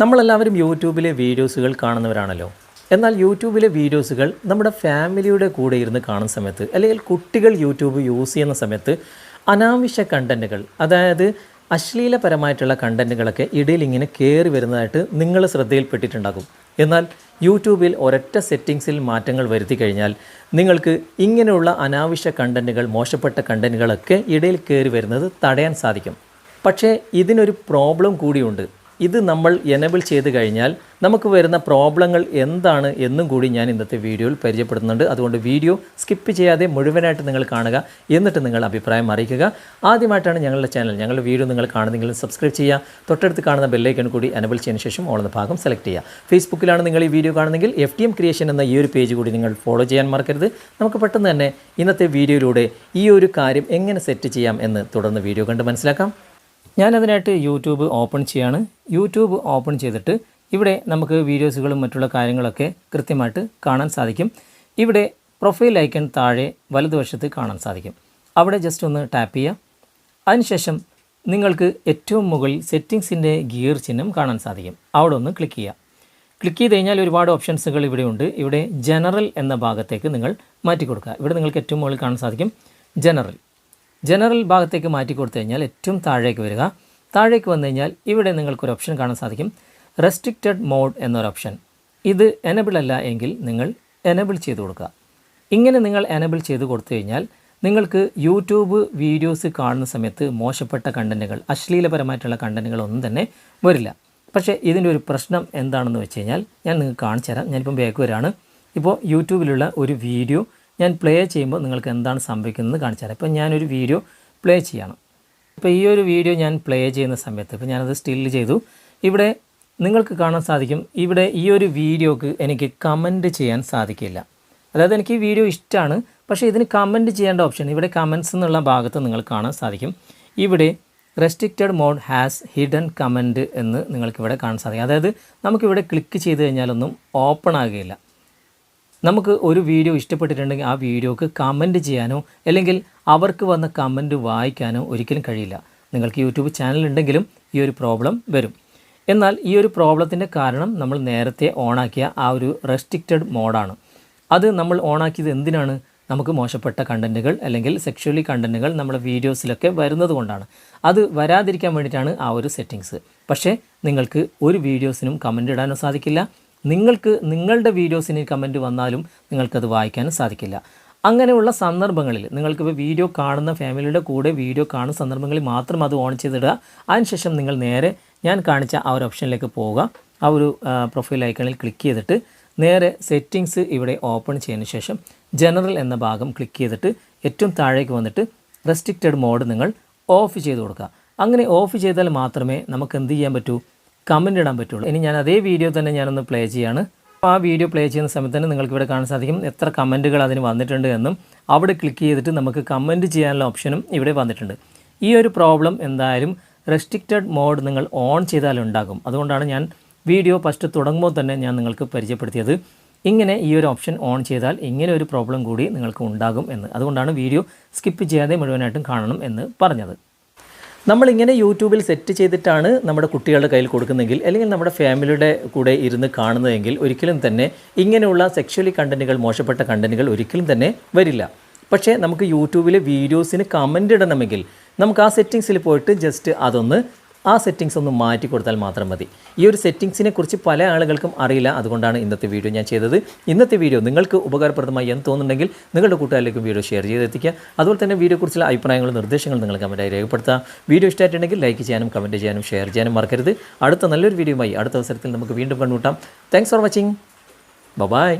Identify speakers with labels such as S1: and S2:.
S1: നമ്മളെല്ലാവരും യൂട്യൂബിലെ വീഡിയോസുകൾ കാണുന്നവരാണല്ലോ. എന്നാൽ യൂട്യൂബിലെ വീഡിയോസുകൾ നമ്മുടെ ഫാമിലിയുടെ കൂടെ ഇരുന്ന് കാണുന്ന സമയത്ത് അല്ലെങ്കിൽ കുട്ടികൾ യൂട്യൂബ് യൂസ് ചെയ്യുന്ന സമയത്ത് അനാവശ്യ കണ്ടന്റുകൾ അതായത് അശ്ലീലപരമായിട്ടുള്ള കണ്ടന്റുകളൊക്കെ ഇടയിൽ ഇങ്ങനെ കയറി വരുന്നതായിട്ട് നിങ്ങൾ ശ്രദ്ധയിൽപ്പെട്ടിട്ടുണ്ടാകും. എന്നാൽ യൂട്യൂബിൽ ഒരൊറ്റ സെറ്റിങ്സിൽ മാറ്റങ്ങൾ വരുത്തി കഴിഞ്ഞാൽ നിങ്ങൾക്ക് ഇങ്ങനെയുള്ള അനാവശ്യ കണ്ടന്റുകൾ മോശപ്പെട്ട കണ്ടന്റുകളൊക്കെ ഇടയിൽ കയറി വരുന്നത് തടയാൻ സാധിക്കും. പക്ഷേ ഇതിനൊരു പ്രോബ്ലം കൂടിയുണ്ട്. ഇത് നമ്മൾ എനബിൾ ചെയ്ത് കഴിഞ്ഞാൽ നമുക്ക് വരുന്ന പ്രോബ്ലങ്ങൾ എന്താണ് എന്നും കൂടി ഞാൻ ഇന്നത്തെ വീഡിയോയിൽ പരിചയപ്പെടുത്തുന്നുണ്ട്. അതുകൊണ്ട് വീഡിയോ സ്കിപ്പ് ചെയ്യാതെ മുഴുവനായിട്ട് നിങ്ങൾ കാണുക. എന്നിട്ട് നിങ്ങൾ അഭിപ്രായം അറിയിക്കുക. ആദ്യമായിട്ടാണ് ഞങ്ങളുടെ ചാനൽ ഞങ്ങളുടെ വീഡിയോ നിങ്ങൾ കാണുന്നെങ്കിൽ സബ്സ്ക്രൈബ് ചെയ്യുക. തൊട്ടടുത്ത് കാണുന്ന ബെല്ലൈക്കൺ കൂടി എനബിൾ ചെയ്യുന്ന ശേഷം ഓളുന്ന ഭാഗം സെലക്ട് ചെയ്യുക. ഫേസ്ബുക്കിലാണ് നിങ്ങൾ ഈ വീഡിയോ കാണുന്നെങ്കിൽ എഫ് ടി എം ക്രിയേഷൻ എന്ന ഈ ഒരു പേജ് കൂടി നിങ്ങൾ ഫോളോ ചെയ്യാൻ മറക്കരുത്. നമുക്ക് പെട്ടെന്ന് തന്നെ ഇന്നത്തെ വീഡിയോയിലൂടെ ഈ ഒരു കാര്യം എങ്ങനെ സെറ്റ് ചെയ്യാം എന്ന് തുടർന്ന് വീഡിയോ കണ്ട് മനസ്സിലാക്കാം. ഞാനതിനായിട്ട് യൂട്യൂബ് ഓപ്പൺ ചെയ്യാണ്. യൂട്യൂബ് ഓപ്പൺ ചെയ്തിട്ട് ഇവിടെ നമുക്ക് വീഡിയോസുകളും മറ്റുള്ള കാര്യങ്ങളൊക്കെ കൃത്യമായിട്ട് കാണാൻ സാധിക്കും. ഇവിടെ പ്രൊഫൈൽ ഐക്കൺ താഴെ വലതുവശത്ത് കാണാൻ സാധിക്കും. അവിടെ ജസ്റ്റ് ഒന്ന് ടാപ്പ് ചെയ്യുക. അതിനുശേഷം നിങ്ങൾക്ക് ഏറ്റവും മുകളിൽ സെറ്റിങ്സിന്റെ ഗിയർ ചിഹ്നം കാണാൻ സാധിക്കും. അവിടെ ഒന്ന് ക്ലിക്ക് ചെയ്യുക. ക്ലിക്ക് ചെയ്ത് കഴിഞ്ഞാൽ ഒരുപാട് ഓപ്ഷൻസുകൾ ഇവിടെയുണ്ട് ഇവിടെ ജനറൽ എന്ന ഭാഗത്തേക്ക് നിങ്ങൾ മാറ്റി കൊടുക്കുക ഇവിടെ നിങ്ങൾക്ക് ഏറ്റവും മുകളിൽ കാണാൻ സാധിക്കും ജനറൽ ജനറൽ ഭാഗത്തേക്ക് മാറ്റി കൊടുത്തു കഴിഞ്ഞാൽ ഏറ്റവും താഴേക്ക് വരിക. താഴേക്ക് വന്നു കഴിഞ്ഞാൽ ഇവിടെ നിങ്ങൾക്കൊരു ഓപ്ഷൻ കാണാൻ സാധിക്കും. റെസ്ട്രിക്റ്റഡ് മോഡ് എന്നൊരു ഓപ്ഷൻ ഇത് എനബിൾ അല്ല എങ്കിൽ നിങ്ങൾ എനബിൾ ചെയ്ത് കൊടുക്കുക. ഇങ്ങനെ നിങ്ങൾ എനബിൾ ചെയ്ത് കൊടുത്തു കഴിഞ്ഞാൽ നിങ്ങൾക്ക് യൂട്യൂബ് വീഡിയോസ് കാണുന്ന സമയത്ത് മോശപ്പെട്ട കണ്ടന്റുകൾ അശ്ലീലപരമായിട്ടുള്ള കണ്ടന്റുകൾ ഒന്നും തന്നെ വരില്ല. പക്ഷേ ഇതിന്റെ ഒരു പ്രശ്നം എന്താണെന്ന് വെച്ച് കഴിഞ്ഞാൽ ഞാൻ നിങ്ങൾക്ക് കാണിച്ചു തരാം. ഞാനിപ്പം ബാക്ക് വരാണ്. ഇപ്പോൾ യൂട്യൂബിലുള്ള ഒരു വീഡിയോ ഞാൻ പ്ലേ ചെയ്യുമ്പോൾ നിങ്ങൾക്ക് എന്താണ് സംഭവിക്കുന്നത് കാണിച്ചു തരാം. ഇപ്പോൾ ഞാനൊരു വീഡിയോ പ്ലേ ചെയ്യണം. ഇപ്പോൾ ഈ ഒരു വീഡിയോ ഞാൻ പ്ലേ ചെയ്യുന്ന സമയത്ത് ഇപ്പോൾ ഞാനത് സ്റ്റില്ല് ചെയ്തു. ഇവിടെ നിങ്ങൾക്ക് കാണാൻ സാധിക്കും ഇവിടെ ഈ ഒരു വീഡിയോക്ക് എനിക്ക് കമന്റ് ചെയ്യാൻ സാധിക്കില്ല. അതായത് എനിക്ക് ഈ വീഡിയോ ഇഷ്ടമാണ് പക്ഷേ ഇതിന് കമന്റ് ചെയ്യേണ്ട ഓപ്ഷൻ ഇവിടെ കമൻസ് എന്നുള്ള ഭാഗത്ത് നിങ്ങൾ കാണാൻ സാധിക്കും. ഇവിടെ restricted mode has hidden comment എന്ന് നിങ്ങൾക്കിവിടെ കാണാൻ സാധിക്കും. അതായത് നമുക്കിവിടെ ക്ലിക്ക് ചെയ്ത് കഴിഞ്ഞാലൊന്നും ഓപ്പൺ ആകുകയില്ല. നമുക്ക് ഒരു വീഡിയോ ഇഷ്ടപ്പെട്ടിട്ടുണ്ടെങ്കിൽ ആ വീഡിയോക്ക് കമന്റ് ചെയ്യാനോ അല്ലെങ്കിൽ അവർക്ക് വന്ന കമന്റ് വായിക്കാനോ ഒരിക്കലും കഴിയില്ല. നിങ്ങൾക്ക് യൂട്യൂബ് ചാനൽ ഉണ്ടെങ്കിലും ഈ ഒരു പ്രോബ്ലം വരും. എന്നാൽ ഈ ഒരു പ്രോബ്ലത്തിന്റെ കാരണം നമ്മൾ നേരത്തെ ഓണാക്കിയ ആ ഒരു റെസ്ട്രിക്റ്റഡ് മോഡാണ് അത് നമ്മൾ ഓണാക്കിയത് എന്തിനാണ്? നമുക്ക് മോശപ്പെട്ട കണ്ടന്റുകൾ അല്ലെങ്കിൽ സെക്ഷുവലി കണ്ടന്റുകൾ നമ്മുടെ വീഡിയോസിലൊക്കെ വരുന്നത് കൊണ്ടാണ്. അത് വരാതിരിക്കാൻ വേണ്ടിയിട്ടാണ് ആ ഒരു സെറ്റിങ്സ് പക്ഷേ നിങ്ങൾക്ക് ഒരു വീഡിയോസിനും കമന്റ് ഇടാനോ സാധിക്കില്ല. നിങ്ങൾക്ക് നിങ്ങളുടെ വീഡിയോസിന് കമന്റ് വന്നാലും നിങ്ങൾക്കത് വായിക്കാനും സാധിക്കില്ല. അങ്ങനെയുള്ള സന്ദർഭങ്ങളിൽ നിങ്ങൾക്കിപ്പോൾ വീഡിയോ കാണുന്ന ഫാമിലിയുടെ കൂടെ വീഡിയോ കാണുന്ന സന്ദർഭങ്ങളിൽ മാത്രം അത് ഓൺ ചെയ്തിടുക. അതിനുശേഷം നിങ്ങൾ നേരെ ഞാൻ കാണിച്ച ആ ഒരു ഓപ്ഷനിലേക്ക് പോവുക ആ ഒരു പ്രൊഫൈൽ ഐക്കണിൽ ക്ലിക്ക് ചെയ്തിട്ട് നേരെ സെറ്റിങ്സ് ഇവിടെ ഓപ്പൺ ചെയ്തതിന് ശേഷം ജനറൽ എന്ന ഭാഗം ക്ലിക്ക് ചെയ്തിട്ട് ഏറ്റവും താഴേക്ക് വന്നിട്ട് റെസ്ട്രിക്റ്റഡ് മോഡ് നിങ്ങൾ ഓഫ് ചെയ്ത് കൊടുക്കുക. അങ്ങനെ ഓഫ് ചെയ്താൽ മാത്രമേ നമുക്ക് എന്ത് ചെയ്യാൻ പറ്റൂ? കമന്റ് ഇടാൻ പറ്റുള്ളൂ. ഇനി ഞാൻ അതേ വീഡിയോ തന്നെ ഞാനൊന്ന് പ്ലേ ചെയ്യാണ്. അപ്പോൾ ആ വീഡിയോ പ്ലേ ചെയ്യുന്ന സമയത്ത് തന്നെ നിങ്ങൾക്ക് ഇവിടെ കാണാൻ സാധിക്കും എത്ര കമന്റുകൾ അതിന് വന്നിട്ടുണ്ട് എന്നും. അവിടെ ക്ലിക്ക് ചെയ്തിട്ട് നമുക്ക് കമന്റ് ചെയ്യാനുള്ള ഓപ്ഷനും ഇവിടെ വന്നിട്ടുണ്ട്. ഈ ഒരു പ്രോബ്ലം എന്തായാലും റെസ്ട്രിക്റ്റഡ് മോഡ് നിങ്ങൾ ഓൺ ചെയ്താലുണ്ടാകും അതുകൊണ്ടാണ് ഞാൻ വീഡിയോ ഫസ്റ്റ് തുടങ്ങുമ്പോൾ തന്നെ ഞാൻ നിങ്ങൾക്ക് പരിചയപ്പെടുത്തിയത്. ഇങ്ങനെ ഈ ഒരു ഓപ്ഷൻ ഓൺ ചെയ്താൽ ഇങ്ങനെ ഒരു പ്രോബ്ലം കൂടി നിങ്ങൾക്ക് ഉണ്ടാകും എന്ന്. അതുകൊണ്ടാണ് വീഡിയോ സ്കിപ്പ് ചെയ്യാതെ മുഴുവനായിട്ടും കാണണം എന്ന് പറഞ്ഞത്. നമ്മളിങ്ങനെ യൂട്യൂബിൽ സെറ്റ് ചെയ്തിട്ടാണ് നമ്മുടെ കുട്ടികളുടെ കയ്യിൽ കൊടുക്കുന്നതെങ്കിൽ അല്ലെങ്കിൽ നമ്മുടെ ഫാമിലിയുടെ കൂടെ ഇരുന്ന് കാണുന്നതെങ്കിൽ ഒരിക്കലും തന്നെ ഇങ്ങനെയുള്ള സെക്ഷലി കണ്ടന്റുകൾ മോശപ്പെട്ട കണ്ടന്റുകൾ ഒരിക്കലും തന്നെ വരില്ല. പക്ഷേ നമുക്ക് യൂട്യൂബിലെ വീഡിയോസിന് കമന്റ് ഇടണമെങ്കിൽ നമുക്ക് ആ സെറ്റിങ്സിൽ പോയിട്ട് ജസ്റ്റ് അതൊന്ന് ആ സെറ്റിങ്സ് ഒന്ന് മാറ്റി കൊടുത്താൽ മാത്രം മതി. ഈ ഒരു സെറ്റിങ്സിനെ കുറിച്ച് പല ആളുകൾക്കും അറിയില്ല. അതുകൊണ്ടാണ് ഇന്നത്തെ വീഡിയോ ഞാൻ ചെയ്തത്. ഇന്നത്തെ വീഡിയോ നിങ്ങൾക്ക് ഉപകാരപ്രദമായി എന്ന് തോന്നുന്നുണ്ടെങ്കിൽ നിങ്ങളുടെ കൂട്ടുകാരിലേക്കും വീഡിയോ ഷെയർ ചെയ്തെത്തിക്കുക. അതുപോലെ തന്നെ വീഡിയോ കുറിച്ചുള്ള അഭിപ്രായങ്ങളും നിർദ്ദേശങ്ങളും നിങ്ങൾ കമന്റായി രേഖപ്പെടുത്തുക. വീഡിയോ ഇഷ്ടമായിട്ടുണ്ടെങ്കിൽ ലൈക്ക് ചെയ്യാനും കമന്റ് ചെയ്യാനും ഷെയർ ചെയ്യാനും മറക്കരുത്. അടുത്ത നല്ലൊരു വീഡിയോയുമായി അടുത്ത അവസരത്തിൽ നമുക്ക് വീണ്ടും കണ്ടുമുട്ടാം. Thanks for watching bye